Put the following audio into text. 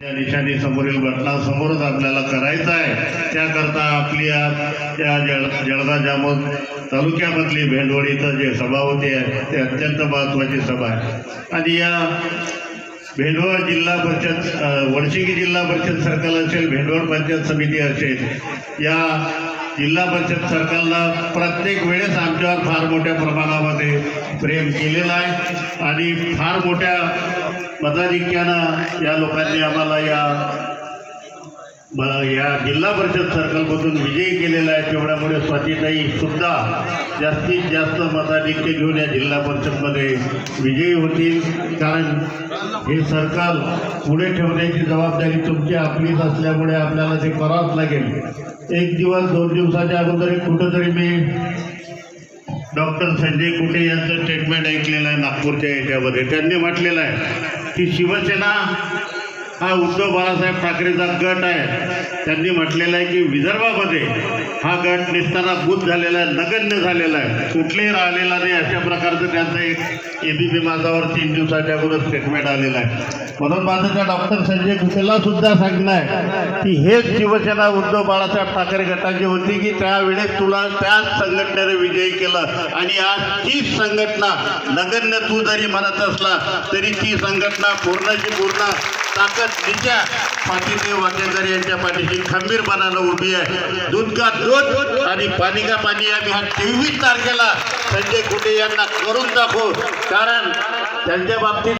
त्या देशाने समोरील घटना समोरच आपल्याला करायचं आहे. त्याकरता आपली त्या जळ जळगाव जामोद तालुक्यामधली भेंडवड इथं जे सभा होते आहे ते अत्यंत महत्त्वाची सभा आहे. आणि या भेंडवळ जिल्हा परिषद अ, वडशिंगी जिल्हा परिषद सर्कल असेल भेंडवळ पंचायत समिती असेल या जिल्हा परिषद सरकारला प्रत्येक वेळेस आमच्यावर फार मोठ्या प्रमाणामध्ये प्रेम केलेलं आहे. आणि फार मोठ्या मताधिक्यानं या लोकांनी आम्हाला या या जिल्हा परिषद सर्कलमधून विजयी केलेला आहे तेवढ्यामुळे स्वातीताई सुद्धा जास्तीत जास्त मताधिक्य घेऊन या जिल्हा परिषदमध्ये विजयी होतील. कारण हे सर्कल पुढे ठेवण्याची जबाबदारी तुमची आपलीच असल्यामुळे आपल्याला ते करावंच लागेल. एक दिवस दोन दिवसाच्या अगोदर कुठंतरी मी डॉक्टर संजय कुटे यांचं स्टेटमेंट ऐकलेलं आहे नागपूरच्या याच्यामध्ये. त्यांनी म्हटलेलं आहे की शिवसेना हा उद्धव बाळासाहेब ठाकरेचा गट आहे. त्यांनी म्हटलेलं आहे की विदर्भामध्ये हा गट निसताना बुध झालेला आहे नगण्य झालेला आहे. कुठलेही राहिलेला नाही अशा प्रकारचं त्यांचं एक ए बी पी माझावर तीन दिवसाच्या अगोदर स्टेटमेंट आलेलं आहे. म्हणून माझं त्या डॉक्टर संजय कुटेला सुद्धा सांगणं आहे की हेच शिवसेना उद्धव बाळासाहेब ठाकरे गटाची होती की त्यावेळेस तुला त्याच संघटनेने विजयी केलं आणि आज तीच संघटना नगण्य तू जरी म्हणत असला तरी ती संघटना पूर्णची पूर्ण ताकद तिच्या पाठीने वाटेकर यांच्या पाठीशी खंबीरपणानं उभी आहे. दूध का दूध आणि पाणी का पाणी आम्ही हा तेवीस तारखेला संजय कुटे यांना करून दाखवू. कारण त्यांच्या बाबतीत